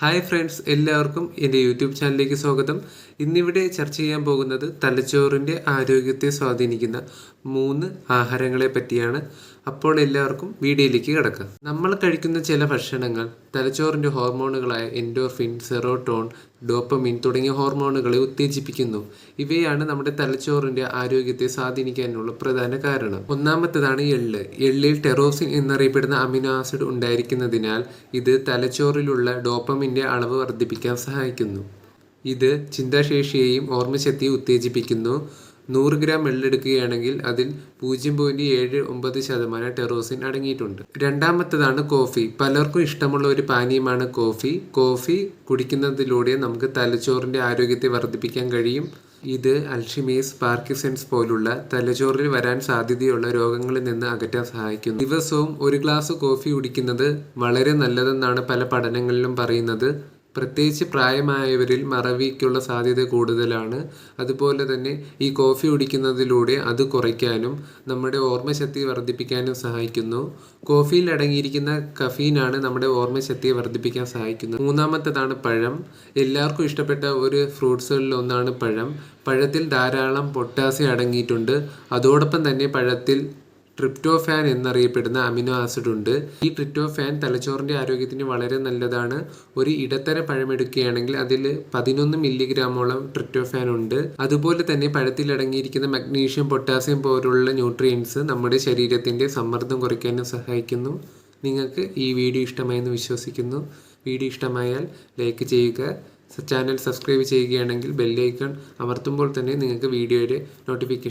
Hi friends എല്ലാവർക്കും എന്റെ YouTube ചാനലിലേക്ക് സ്വാഗതം. ഇന്നിവിടെ ചർച്ച ചെയ്യാൻ പോകുന്നത് തലച്ചോറിന്റെ ആരോഗ്യത്തെ സ്വാധീനിക്കുന്ന മൂന്ന് ആഹാരങ്ങളെ പറ്റിയാണ്. അപ്പോൾ എല്ലാവർക്കും വീഡിയോയിലേക്ക് കിടക്കാം. നമ്മൾ കഴിക്കുന്ന ചില ഭക്ഷണങ്ങൾ തലച്ചോറിന്റെ ഹോർമോണുകളായ എൻഡോർഫിൻ സെറോട്ടോൺ ഡോപ്പമിൻ തുടങ്ങിയ ഹോർമോണുകളെ ഉത്തേജിപ്പിക്കുന്നു. ഇവയാണ് നമ്മുടെ തലച്ചോറിന്റെ ആരോഗ്യത്തെ സ്വാധീനിക്കാനുള്ള പ്രധാന കാരണം. ഒന്നാമത്തേതാണ് എള്ള്. എള്ളിൽ ടെറോസിൻ എന്നറിയപ്പെടുന്ന അമിനോ ആസിഡ് ഉണ്ടായിരിക്കുന്നതിനാൽ ഇത് തലച്ചോറിലുള്ള ഡോപ്പമിന്റെ അളവ് വർദ്ധിപ്പിക്കാൻ സഹായിക്കുന്നു. ഇത് ചിന്താശേഷിയെയും ഓർമ്മശക്തിയെയും ഉത്തേജിപ്പിക്കുന്നു. നൂറ് ഗ്രാം എള്ളെടുക്കുകയാണെങ്കിൽ അതിൽ പൂജ്യം പോയിന്റ് ഏഴ് ഒമ്പത് ശതമാനം ടെറോസിൻ അടങ്ങിയിട്ടുണ്ട്. രണ്ടാമത്തതാണ് കോഫി. പലർക്കും ഇഷ്ടമുള്ള ഒരു പാനീയമാണ് കോഫി. കോഫി കുടിക്കുന്നതിലൂടെ നമുക്ക് തലച്ചോറിന്റെ ആരോഗ്യത്തെ വർദ്ധിപ്പിക്കാൻ കഴിയും. ഇത് അൽഷിമേസ് പാർക്കിസൺസ് പോലുള്ള തലച്ചോറിൽ വരാൻ സാധ്യതയുള്ള രോഗങ്ങളിൽ നിന്ന് അകറ്റാൻ സഹായിക്കുന്നു. ദിവസവും ഒരു ഗ്ലാസ് കോഫി കുടിക്കുന്നത് വളരെ നല്ലതെന്നാണ് പല പഠനങ്ങളിലും പറയുന്നത്. പ്രത്യേകിച്ച് പ്രായമായവരിൽ മറവിക്കുള്ള സാധ്യത കൂടുതലാണ്. അതുപോലെ തന്നെ ഈ കോഫി കുടിക്കുന്നതിലൂടെ അത് കുറയ്ക്കാനും നമ്മുടെ ഓർമ്മശക്തി വർദ്ധിപ്പിക്കാനും സഹായിക്കുന്നു. കോഫിയിൽ അടങ്ങിയിരിക്കുന്ന കഫീനാണ് നമ്മുടെ ഓർമ്മശക്തിയെ വർദ്ധിപ്പിക്കാൻ സഹായിക്കുന്നത്. മൂന്നാമത്തേതാണ് പഴം. എല്ലാവർക്കും ഇഷ്ടപ്പെട്ട ഒരു ഫ്രൂട്ട്സുകളിൽ ഒന്നാണ് പഴം. പഴത്തിൽ ധാരാളം പൊട്ടാസ്യം അടങ്ങിയിട്ടുണ്ട്. അതോടൊപ്പം തന്നെ പഴത്തിൽ ട്രിപ്റ്റോഫാൻ എന്നറിയപ്പെടുന്ന അമിനോ ആസിഡ് ഉണ്ട്. ഈ ട്രിപ്റ്റോഫാൻ തലച്ചോറിന്റെ ആരോഗ്യത്തിന് വളരെ നല്ലതാണ്. ഒരു ഇടത്തര പഴമെടുക്കുകയാണെങ്കിൽ അതിൽ പതിനൊന്ന് മില്ലിഗ്രാമോളം ട്രിപ്റ്റോഫാൻ ഉണ്ട്. അതുപോലെ തന്നെ പഴത്തിൽ അടങ്ങിയിരിക്കുന്ന മഗ്നീഷ്യം പൊട്ടാസ്യം പോലുള്ള ന്യൂട്രിയൻസ് നമ്മുടെ ശരീരത്തിന്റെ സമ്മർദ്ദം കുറയ്ക്കാനും സഹായിക്കുന്നു. നിങ്ങൾക്ക് ഈ വീഡിയോ ഇഷ്ടമായെന്ന് വിശ്വസിക്കുന്നു. വീഡിയോ ഇഷ്ടമായാൽ ലൈക്ക് ചെയ്യുക. ചാനൽ സബ്സ്ക്രൈബ് ചെയ്യുകയാണെങ്കിൽ ബെല്ലൈക്കൺ അമർത്തുമ്പോൾ തന്നെ നിങ്ങൾക്ക് വീഡിയോയുടെ നോട്ടിഫിക്കേഷൻ